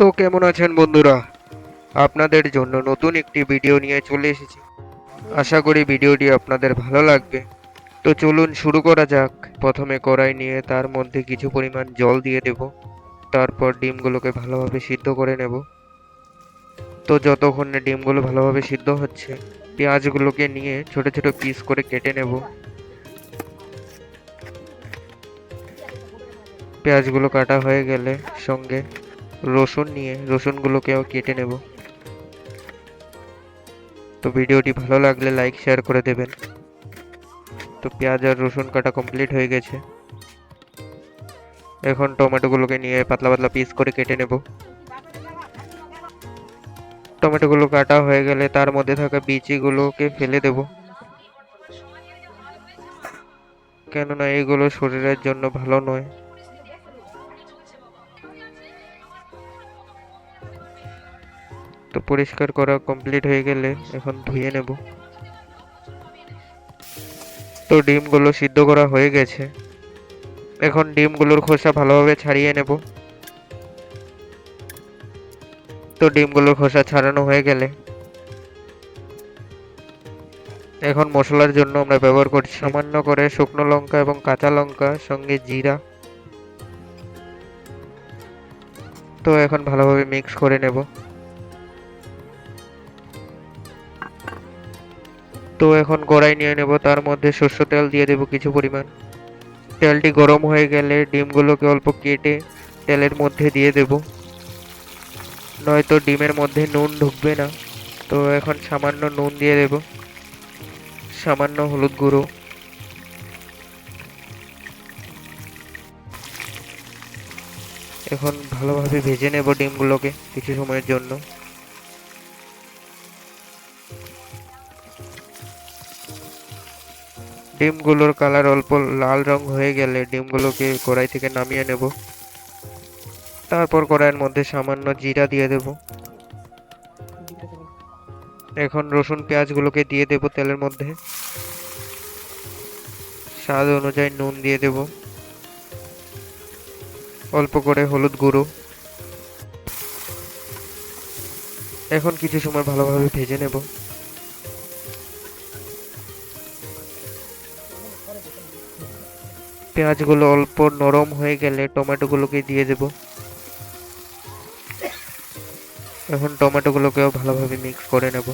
তো কেমন আছেন বন্ধুরা? আপনাদের জন্য নতুন একটি ভিডিও নিয়ে চলে এসেছি। আশা করি ভিডিওটি আপনাদের ভালো লাগবে। তো চলুন শুরু করা যাক। প্রথমে কড়াই নিয়ে তার মধ্যে কিছু পরিমাণ জল দিয়ে দেব। তারপর ডিমগুলোকে ভালোভাবে সিদ্ধ করে নেব। তো যতক্ষণ ডিমগুলো ভালোভাবে সিদ্ধ হচ্ছে, পেঁয়াজগুলোকে নিয়ে ছোট ছোট পিস করে কেটে নেব। পেঁয়াজগুলো কাটা হয়ে গেলে সঙ্গে রসুন নিয়ে, রসুনগুলোকেও কেটে নেব। তো ভিডিওটি ভালো লাগলে লাইক, শেয়ার করে দেবেন। তো পেঁয়াজ আর রসুন কাটা কমপ্লিট হয়ে গেছে। এখন টমেটোগুলোকে নিয়ে পাতলা পাতলা পিস করে কেটে নেব। টমেটোগুলো কাটা হয়ে গেলে তার মধ্যে থাকা বিচিগুলোকে ফেলে দেব। কেননা এগুলো শরীরের জন্য ভালো নয়। তো পরিষ্কার করা কমপ্লিট হয়ে গেলে এখন ধুয়ে নেব। তো ডিমগুলো সিদ্ধ করা হয়ে গেছে। এখন ডিমগুলোর খোসা ভালোভাবে ছাড়িয়ে নেব। তো ডিমগুলোর খোসা ছাড়ানো হয়ে গেলে এখন মশলার জন্য আমরা ব্যবহার করছি সামান্য করে শুকনো লঙ্কা এবং কাঁচা লঙ্কা, সঙ্গে জিরা। তো এখন ভালোভাবে মিক্স করে নেব। তো এখন কড়াই নিয়ে নেব, তার মধ্যে সর্ষ তেল দিয়ে দেব কিছু পরিমাণ। তেলটি গরম হয়ে গেলে ডিমগুলোকে অল্প কেটে তেলের মধ্যে দিয়ে দেব। নয়তো ডিমের মধ্যে নুন ঢুকবে না, তো এখন সামান্য নুন দিয়ে দেব। সামান্য হলুদ গুঁড়ো। এখন ভালোভাবে ভেজে নেব ডিমগুলোকে কিছু সময়ের জন্য। ডিমগুলোর কালার অল্প লাল রং হয়ে গেলে ডিমগুলোকে কড়াই থেকে নামিয়ে নেব। তারপর কড়াইয়ের মধ্যে সামান্য জিরা দিয়ে দেব। এখন রসুন পেঁয়াজগুলোকে দিয়ে দেব তেলের মধ্যে। স্বাদ অনুযায়ী নুন দিয়ে দেব। অল্প করে হলুদ গুঁড়ো। এখন কিছু সময় ভালোভাবে ভেজে নেব। পেঁয়াজগুলো অল্প নরম হয়ে গেলে টমেটোগুলোকে দিয়ে দেব। এখন টমেটোগুলোকেও ভালোভাবে মিক্স করে নেব।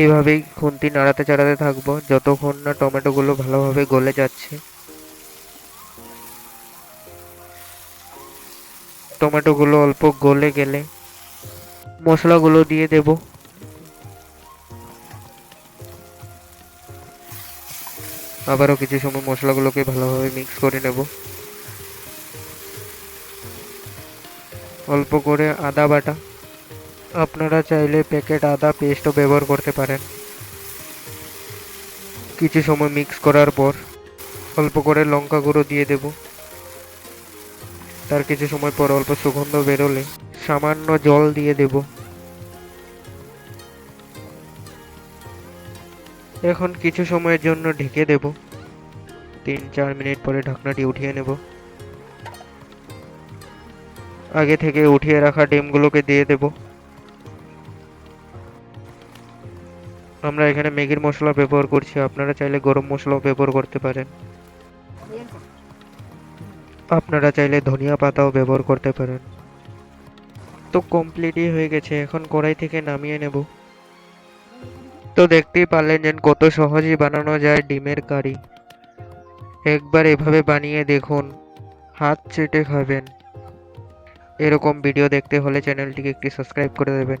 এইভাবেই খুন্তি নাড়াতে চাড়াতে থাকব, যতক্ষণ না টমেটোগুলো ভালোভাবে গলে যাচ্ছে। টমেটোগুলো অল্প গলে গেলে মশলাগুলো দিয়ে দেবো। আবারও কিছু সময় মশলাগুলোকে ভালোভাবে মিক্স করে নেব। অল্প করে আদা বাটা। আপনারা চাইলে প্যাকেট আদা পেস্টও ব্যবহার করতে পারেন। কিছু সময় মিক্স করার পর অল্প করে লঙ্কা গুঁড়ো দিয়ে দেব। তার কিছু সময় পর অল্প সুগন্ধ বেরোলে সামান্য জল দিয়ে দেব। এখন কিছু সময়ের জন্য ঢেকে দেব। তিন, চার মিনিট পরে ঢাকনাটি উঠিয়ে নেব। আগে থেকে উঠিয়ে রাখা ডিমগুলোকে দিয়ে দেব। আমরা এখানে ম্যাগির মশলা ব্যবহার করছি। আপনারা চাইলে গরম মশলাও ব্যবহার করতে পারেন। আপনারা চাইলে ধনিয়া পাতাও ব্যবহার করতে পারেন। তো কমপ্লিটই হয়ে গেছে। এখন কড়াই থেকে নামিয়ে নেব। তো দেখতেই পারলেন যে কত সহজেই বানানো যায় ডিমের কারি। একবার এভাবে বানিয়ে দেখুন, হাত চেটে খাবেন। এরকম ভিডিও দেখতে হলে চ্যানেলটিকে একটি সাবস্ক্রাইব করে দেবেন।